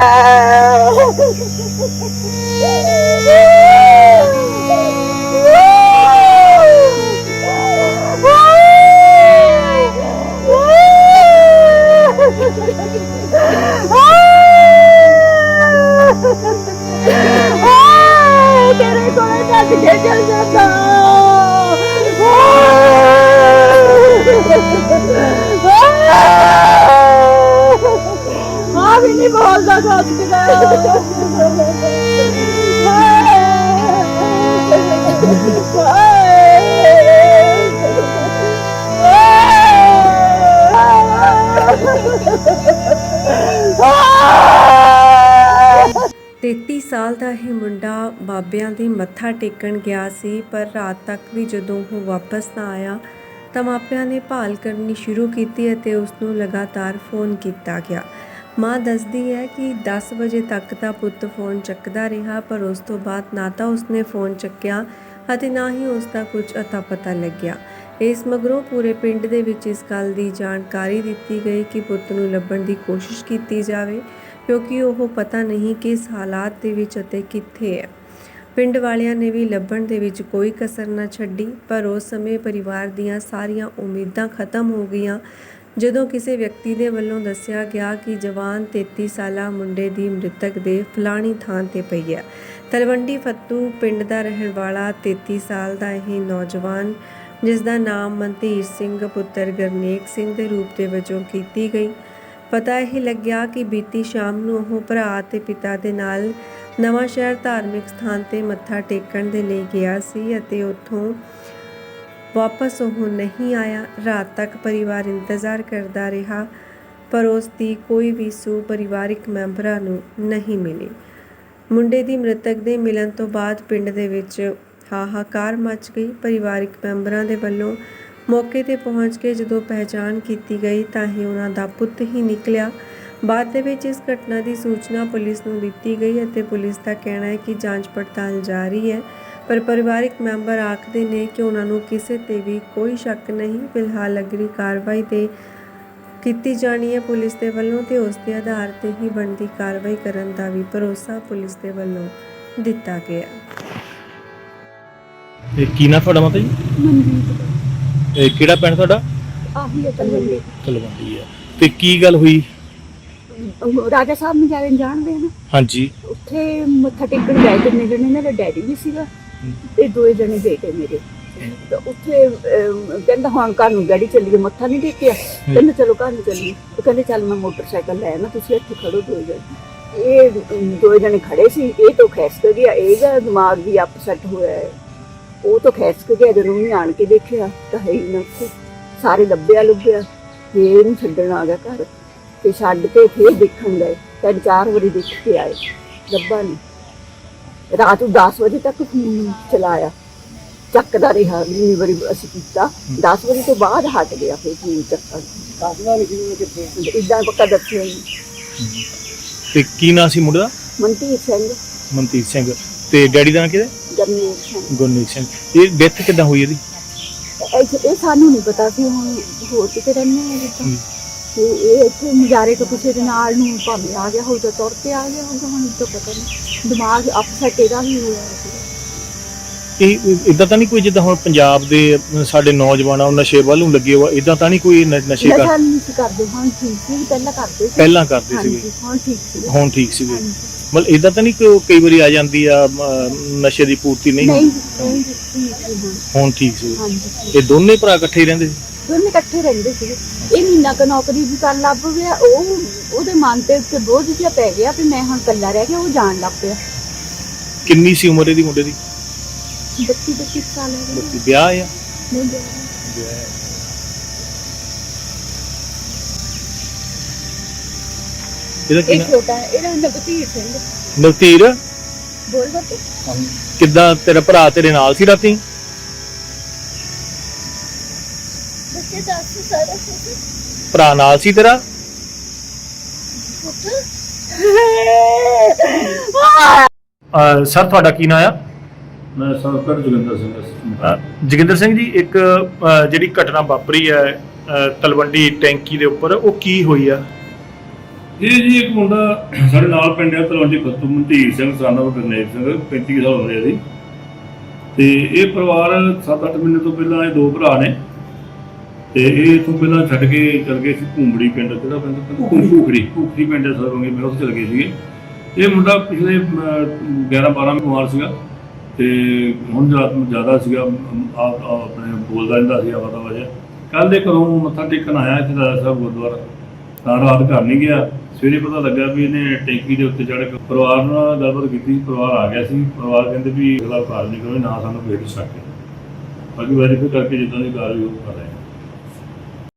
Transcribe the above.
ਤੇਰੇ 33 ਸਾਲ ਦਾ ਇਹ ਮੁੰਡਾ ਬਾਬਿਆਂ ਦੇ ਮੱਥਾ ਟੇਕਣ ਗਿਆ ਸੀ, ਪਰ ਰਾਤ ਤੱਕ ਵੀ ਜਦੋਂ ਉਹ ਵਾਪਸ ਨਾ ਆਇਆ, ਤਾਂ ਮਾਪਿਆਂ ਨੇ ਭਾਲ ਕਰਨੀ ਸ਼ੁਰੂ ਕੀਤੀ ਅਤੇ ਉਸ ਨੂੰ ਲਗਾਤਾਰ ਫੋਨ ਕੀਤਾ ਗਿਆ। ਮਾਂ ਦੱਸਦੀ ਹੈ ਕਿ 10 ਵਜੇ ਤੱਕ ਤਾਂ ਪੁੱਤ ਫੋਨ ਚੱਕਦਾ ਰਿਹਾ, ਪਰ ਉਸ ਤੋਂ ਬਾਅਦ ਨਾ ਤਾਂ ਉਸਨੇ ਫੋਨ ਚੱਕਿਆ ਅਤੇ ਨਾ ਹੀ ਉਸ ਦਾ ਕੁਝ ਅਤਾ ਪਤਾ ਲੱਗਿਆ। ਇਸ ਮਗਰੋਂ ਪੂਰੇ ਪਿੰਡ ਦੇ ਵਿੱਚ ਇਸ ਗੱਲ ਦੀ ਜਾਣਕਾਰੀ ਦਿੱਤੀ ਗਈ ਕਿ ਪੁੱਤ ਨੂੰ ਲੱਭਣ ਦੀ ਕੋਸ਼ਿਸ਼ ਕੀਤੀ ਜਾਵੇ, ਕਿਉਂਕਿ ਉਹ ਪਤਾ ਨਹੀਂ ਕਿਸ ਹਾਲਾਤ ਦੇ ਵਿੱਚ ਅਤੇ ਕਿੱਥੇ ਹੈ। ਪਿੰਡ ਵਾਲਿਆਂ ਨੇ ਵੀ ਲੱਭਣ ਦੇ ਵਿੱਚ ਕੋਈ ਕਸਰ ਨਾ ਛੱਡੀ, ਪਰ ਉਸ ਸਮੇਂ ਪਰਿਵਾਰ ਦੀਆਂ ਸਾਰੀਆਂ ਉਮੀਦਾਂ ਖਤਮ ਹੋ ਗਈਆਂ ਜਦੋਂ ਕਿਸੇ ਵਿਅਕਤੀ ਦੇ ਵੱਲੋਂ ਦੱਸਿਆ ਗਿਆ ਕਿ ਜਵਾਨ 33 ਸਾਲਾ ਮੁੰਡੇ ਦੀ ਮ੍ਰਿਤਕ ਦੇ ਫਲਾਣੀ ਥਾਂ ਤੇ ਪਈ ਹੈ। ਤਲਵੰਡੀ ਫੱਤੂ ਪਿੰਡ ਦਾ ਰਹਿਣ ਵਾਲਾ 33 ਸਾਲ ਦਾ ਇਹ ਨੌਜਵਾਨ, ਜਿਸ ਦਾ ਨਾਮ ਮਨਤੀਰ ਸਿੰਘ ਪੁੱਤਰ ਗਰਨੇਕ ਸਿੰਘ ਦੇ ਰੂਪ ਦੇ ਵਜੋਂ ਕੀਤੀ ਗਈ। ਪਤਾ ਇਹ ਲੱਗਿਆ ਕਿ ਬੀਤੀ ਸ਼ਾਮ ਨੂੰ ਉਹ ਭਰਾ ਤੇ ਪਿਤਾ ਦੇ ਨਾਲ ਨਵਾਂ ਸ਼ਹਿਰ ਧਾਰਮਿਕ ਸਥਾਨ ਤੇ ਮੱਥਾ ਟੇਕਣ ਦੇ ਲਈ ਗਿਆ ਸੀ ਅਤੇ ਉੱਥੋਂ ਵਾਪਸ ਉਹ ਨਹੀਂ ਆਇਆ। ਰਾਤ ਤੱਕ ਪਰਿਵਾਰ ਇੰਤਜ਼ਾਰ ਕਰਦਾ ਰਿਹਾ, ਪਰ ਉਸ ਦੀ ਕੋਈ ਵੀ ਸੂ ਪਰਿਵਾਰਿਕ ਮੈਂਬਰਾਂ ਨੂੰ ਨਹੀਂ ਮਿਲੀ। ਮੁੰਡੇ ਦੀ ਮ੍ਰਿਤਕ ਦੇ ਮਿਲਣ ਤੋਂ ਬਾਅਦ ਪਿੰਡ ਦੇ ਵਿੱਚ ਹਾਹਾਕਾਰ ਮਚ ਗਈ। ਪਰਿਵਾਰਿਕ ਮੈਂਬਰਾਂ ਦੇ ਵੱਲੋਂ ਮੌਕੇ ਤੇ ਪਹੁੰਚ ਕੇ ਜਦੋਂ ਪਹਿਚਾਣ ਕੀਤੀ ਗਈ ਤਾਂ ਹੀ ਉਹਨਾਂ ਦਾ ਪੁੱਤ ਹੀ ਨਿਕਲਿਆ। ਬਾਅਦ ਦੇ ਵਿੱਚ ਇਸ ਘਟਨਾ ਦੀ ਸੂਚਨਾ ਪੁਲਿਸ ਨੂੰ ਦਿੱਤੀ ਗਈ ਅਤੇ ਪੁਲਿਸ ਦਾ ਕਹਿਣਾ ਹੈ ਕਿ ਜਾਂਚ ਪੜਤਾਲ ਜਾਰੀ ਹੈ। ਪਰ ਪਰਿਵਾਰਿਕ ਮੈਂਬਰ ਆਖਦੇ ਨੇ ਕਿ ਉਹਨਾਂ ਨੂੰ ਕਿਸੇ ਤੇ ਵੀ ਕੋਈ ਸ਼ੱਕ ਨਹੀਂ। ਫਿਲਹਾਲ ਅਗਲੀ ਕਾਰਵਾਈ ਤੇ ਕੀਤੀ ਜਾਣੀ ਹੈ ਪੁਲਿਸ ਦੇ ਵੱਲੋਂ ਤੇ ਉਸ ਦੇ ਆਧਾਰ ਤੇ ਹੀ ਬਣਦੀ ਕਾਰਵਾਈ ਕਰਨ ਦਾ ਵੀ ਭਰੋਸਾ ਪੁਲਿਸ ਦੇ ਵੱਲੋਂ ਦਿੱਤਾ ਗਿਆ। ਤੇ ਕੀ ਨਾ ਤੁਹਾਡਾ ਮਾਤਾ ਜੀ? ਮਨਜੀਤ ਇਹ ਕਿਹੜਾ ਪਿੰਡ ਤੁਹਾਡਾ? ਆਹੀ ਹੈ ਤਲਵੰਡੀ। ਤਲਵੰਡੀ ਆ। ਤੇ ਕੀ ਗੱਲ ਹੋਈ? ਉਹ ਰਾਜਾ ਸਾਹਿਬ ਨੂੰ ਜਾਣ ਜਾਣਦੇ ਆ ਨਾ? ਹਾਂਜੀ। ਉੱਥੇ ਮੱਥਾ ਟੇਕਣ ਗਏ ਕਿੰਨੇ ਜਣੇ ਮੇਰਾ ਡੈਡੀ ਵੀ ਸੀਗਾ। ਤੇ ਦੋਏ ਜਣੇ ਬੇਟੇ ਮੇਰੇ। ਤੇ ਉੱਥੇ ਅਮ, ਕਹਿੰਦਾ ਹੁਣ ਘਰ ਨੂੰ ਗਾੜੀ ਚੱਲੀਏ ਮੱਥਾ ਨਹੀਂ ਟੇਕਿਆ? ਕਹਿੰਦਾ ਚਲੋ ਘਰ ਨੂੰ ਚੱਲੀਏ। ਉਹ ਕਹਿੰਦੇ ਚੱਲ ਮੈਂ ਮੋਟਰਸਾਈਕਲ ਲੈ ਆਣਾ ਤੁਸੀਂ ਇੱਥੇ ਖੜੋ ਦੋਏ ਜਣੇ। ਇਹ ਅਮ, ਦੋਏ ਜਣੇ ਖੜੇ ਸੀ। ਇਹ ਤੋਂ ਖੈਸਕ ਗਿਆ। ਇਹਦਾ ਦਿਮਾਗ ਵੀ ਅਪਸੈਟ ਹੋਇਆ ਹੈ ਉਹ ਤੋਂ ਖੈਸਕ ਗਿਆ। ਜਦੋਂ ਵੀ ਆਣ ਕੇ ਦੇਖਿਆ ਤਾਂ ਹੈ ਹੀ ਨਾ ਉੱਥੇ। ਸਾਰੇ ਲੱਭਿਆ ਲੁੱਭਿਆ। ਫੇਰ ਇਹਨੂੰ ਛੱਡਣ ਆ ਗਿਆ ਘਰ। ਤੇ ਛੱਡ ਕੇ ਫੇਰ ਦੇਖਣ ਗਏ। ਤਿੰਨ ਚਾਰ ਵਾਰੀ ਦੇਖ ਕੇ ਆਏ। ਲੱਭਾ ਨਹੀਂ ਰਾਤ ਨੂੰ 10 ਵਜੇ ਤੱਕ ਚਲਾਇਆ। ਚੱਕਦਾ ਰਿਹਾ ਜਿੰਨੀ ਵਾਰੀ ਅਸੀਂ ਕੀਤਾ। 10 ਵਜੇ ਤੋਂ ਬਾਅਦ ਹਟ ਗਿਆ ਫਿਰ ਫੋਨ ਚੱਕਣ। ਦੱਸਦਾ ਨਹੀਂ ਕਿਵੇਂ ਕਿੱਥੇ ਇਦਾਂ ਪੱਕਾ ਦੱਸਿਆ। ਤੇ ਕੀ ਨਾਂ ਸੀ ਮੁੰਡੇ ਦਾ? ਸਿੰਘ। ਮਨਤੀਤ ਸਿੰਘ। ਤੇ ਡੈਡੀ ਦਾ ਨਾਂ ਕਿਹਦਾ? ਜਰਨੇਲ ਸਿੰਘ। ਗੁਰਨੀਤ ਸਿੰਘ। ਇਹ ਡੈਥ ਕਿੱਦਾਂ ਹੋਈ ਇਹਦੀ? ਇਹ ਇਹ ਸਾਨੂੰ ਨਹੀਂ ਪਤਾ ਸੀ ਹੁਣ ਹੋਰ ਕਿਤੇ ਰਹਿੰਦੇ ਆ ਜਿੱਦਾਂ। ਹਮ। ਤੇ ਇਹ ਇੱਥੇ ਨਜ਼ਾਰੇ ਤੋਂ ਕਿਸੇ ਦੇ ਨਾਲ ਨੂੰ ਭਾਵੇਂ ਆ ਗਿਆ ਹੋਊਗਾ ਤੁਰ ਕੇ ਆ ਗਿਆ ਹੋਊਗਾ ਹੁਣ ਤਾਂ ਪਤਾ ਨਹੀਂ। ਦਿਮਾਗ ਅਪਸੈਟ ਇਹਦਾ ਵੀ ਹੋਇਆ ਸੀ। ਇਹ ਇਦਾਂ ਤਾਂ ਨਹੀਂ ਕੋਈ ਜਿੱਦਾਂ ਹੁਣ ਪੰਜਾਬ ਦੇ ਸਾਡੇ ਨੌਜਵਾਨ ਆ ਉਹ ਨਸ਼ੇ ਵੱਲ ਨੂੰ ਲੱਗੇ ਹੋਆ ਇਦਾਂ ਤਾਂ ਨਹੀਂ ਕੋਈ ਨ- ਨਸ਼ੇ ਕਰ ਨਸ਼ਾ ਨਹੀਂ ਸੀ ਕਰਦੇ ਹੁਣ ਠੀਕ ਸੀ ਪਹਿਲਾਂ ਕਰਦੇ ਸੀ। ਪਹਿਲਾਂ ਕਰਦੇ ਸੀਗੇ। ਹਾਂਜੀ ਹੁਣ ਠੀਕ ਸੀ। ਹੁਣ ਠੀਕ ਸੀਗੇ। ਹਾਂਜੀ। ਮਤਲਬ ਇਦਾਂ ਤਾਂ ਨਹੀਂ ਕੋਈ ਕਈ ਵਾਰੀ ਆ ਜਾਂਦੀ ਆ ਅਮ, ਨਸ਼ੇ ਦੀ ਪੂਰਤੀ ਨਹੀਂ ਨਹੀਂ ਹੁੰਦੀ? ਨਹੀਂ ਠੀਕ ਸੀ ਹੁਣ। ਹੁਣ ਠੀਕ ਸੀ। ਹਾਂਜੀ। ਇਹ ਦੋਨੇ ਭਰਾ ਇਕੱਠੇ ਹੀ ਰਹਿੰਦੇ ਸੀ? ਦੋਨੇ ਇਕੱਠੇ ਰਹਿੰਦੇ ਸੀ। ਇਹ ਮਹੀਨਾ ਕ ਨੌਕਰੀ ਵੀ ਕਰਨ ਲੱਗ ਗਿਆ ਉਹ ਉਹਦੇ ਮਨ ਤੇ ਉੱਤੇ ਬੋਝ ਜਿਹਾ ਪੈ ਗਿਆ ਵੀ ਮੈਂ ਹੁਣ ਇਕੱਲਾ ਰਹਿ ਗਿਆ ਉਹ ਜਾਣ ਲੱਗ ਪਿਆ। ਕਿੰਨੀ ਸੀ ਉਮਰ ਇਹਦੀ ਮੁੰਡੇ ਦੀ? 32 32 ਸਾਲ ਹੋ ਬੱਤੀ ਵਿਆਹ ਆ? ਨਹੀਂ ਗਿਆ। ਇਹਦਾ ਕੀ ਇਹ ਛੋਟਾ ਹੈ ਇਹਦਾ ਨਵਤੀਰ ਸਿੰਘ। ਨਵਤੀਰ ਬੋਲ ਬੱਤੇ। ਕਿੱਦਾਂ ਤੇਰਾ ਭਰਾ ਤੇਰੇ ਨਾਲ ਸੀ ਰਾਤੀ? ਬੱਚੇ ਦੱਸ ਸਾਰਾ ਭਰਾ ਨਾਲ ਸੀ ਤੇਰਾ? ਅਹ ਸਰ ਤੁਹਾਡਾ ਕੀ ਨਾਮ ਆ? ਮੈਂ ਸਰਕਟ ਜੋਗਿੰਦਰ ਸਿੰਘ ਅਹ ਜੋਗਿੰਦਰ ਸਿੰਘ ਜੀ ਇੱਕ ਅਹ ਜਿਹੜੀ ਘਟਨਾ ਵਾਪਰੀ ਹੈ ਅਹ ਤਲਵੰਡੀ ਟੈਂਕੀ ਦੇ ਉੱਪਰ ਉਹ ਕੀ ਹੋਈ ਆ? ਇਹ ਜੀ ਇੱਕ ਮੁੰਡਾ ਸਾਡੇ ਨਾਲ ਪਿੰਡ ਹੈ ਤਲਵੰਡੀ ਖੱਤੂ ਮਨਧੀਰ ਸਿੰਘ ਸਾਨਾ ਗੁਰਨੇਜ ਸਿੰਘ 35 ਸਾਲ ਉਮਰ ਹੈ ਦੀ ਤੇ ਇਹ ਪਰਿਵਾਰ 7-8 ਮਹੀਨੇ ਤੋਂ ਪਹਿਲਾਂ ਇਹ ਦੋ ਭਰਾ ਨੇ। ਤੇ ਇਹ ਇਥੋਂ ਪਹਿਲਾਂ ਛੱਡ ਕੇ ਚਲ ਗਏ ਸੀ ਘੁੰਮੜੀ ਪਿੰਡ ਕਿਹੜਾ ਪਿੰਡ? ਭੂਖੜੀ ਭੂਖੜੀ ਪਿੰਡ ਸਰੋਂਗੇ ਮੈਂ ਉੱਥੇ ਚਲ ਗਏ ਸੀਗੇ। ਇਹ ਮੁੰਡਾ ਪਿਛਲੇ 11-12 ਬਿਮਾਰ ਸੀਗਾ ਤੇ ਹੁਣ ਜਰਾ ਜ਼ਿਆਦਾ ਸੀਗਾ ਆਪਣੇ ਬੋਲਦਾ ਰਹਿੰਦਾ ਸੀ ਆਵਾ ਦਾ ਵਜਾ ਕੱਲ ਦੇ ਘਰੋਂ ਮੱਥਾ ਟੇਕਣ ਆਇਆ ਇੱਥੇ ਦਾਦਾ ਸਾਹਿਬ ਗੁਰਦੁਆਰਾ। ਤਾਂ ਰਾਤ ਘਰ ਨਹੀਂ ਗਿਆ। ਸਵੇਰੇ ਪਤਾ ਲੱਗਾ ਵੀ ਇਹਨੇ ਟੈਂਕੀ ਦੇ ਉੱਤੇ ਚੜ੍ਹ ਕੇ ਪਰਿਵਾਰ ਨਾਲ ਗੱਲਬਾਤ ਕੀਤੀ ਪਰਿਵਾਰ ਆ ਗਿਆ ਸੀ। ਪਰਿਵਾਰ ਕਹਿੰਦੇ ਵੀ ਅਗਲਾ ਕਾਲ ਨਹੀਂ ਕਰੋ ਨਾ ਸਾਨੂੰ ਭੇਟ ਸਕੇ ਬਾਕੀ ਵੈਰੀਫਾਈ ਕਰਕੇ ਜਿੱਦਾਂ ਦੀ ਕਾਰਵਾਈ ਉਹ ਕਰ ਰਹੇ